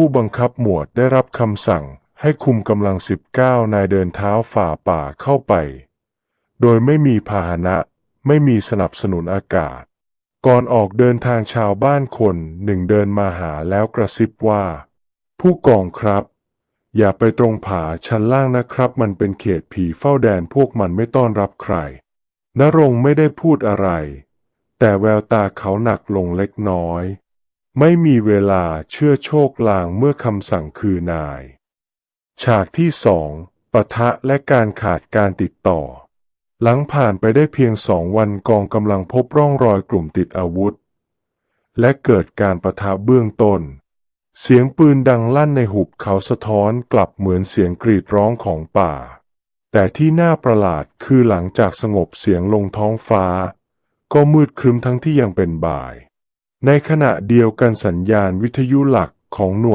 ผู้บังคับหมวดได้รับคำสั่งให้คุมกำลัง 19 นายเดินเท้าฝ่าป่าเข้าไป โดยไม่มีพาหนะ ไม่มีสนับสนุนอากาศ ก่อนออกเดินทางชาวบ้านคนหนึ่งเดินมาหาแล้วกระซิบว่า ผู้กองครับ อย่าไปตรงผาชั้นล่างนะครับ มันเป็นเขตผีเฝ้าแดนพวกมันไม่ต้อนรับใครนรงไม่ได้พูดอะไร แต่แววตาเขาหนักลงเล็กน้อย ไม่มีเวลาเชื่อโชคลางเมื่อคำสั่งคือนาย ฉากที่สองปะทะและการขาดการติดต่อ หลังผ่านไปได้เพียงสองวันกองกำลังพบร่องรอยกลุ่มติดอาวุธ และเกิดการประทะเบื้องต้น เสียงปืนดังลั่นในหุบเขาสะท้อนกลับเหมือนเสียงกรีดร้องของป่า แต่ที่น่าประหลาดคือหลังจากสงบเสียงลงท้องฟ้า ก็มืดครึ้มทั้งที่ยังเป็นบ่าย ในขณะเดียวกันสัญญาณวิทยุหลักของหน่วย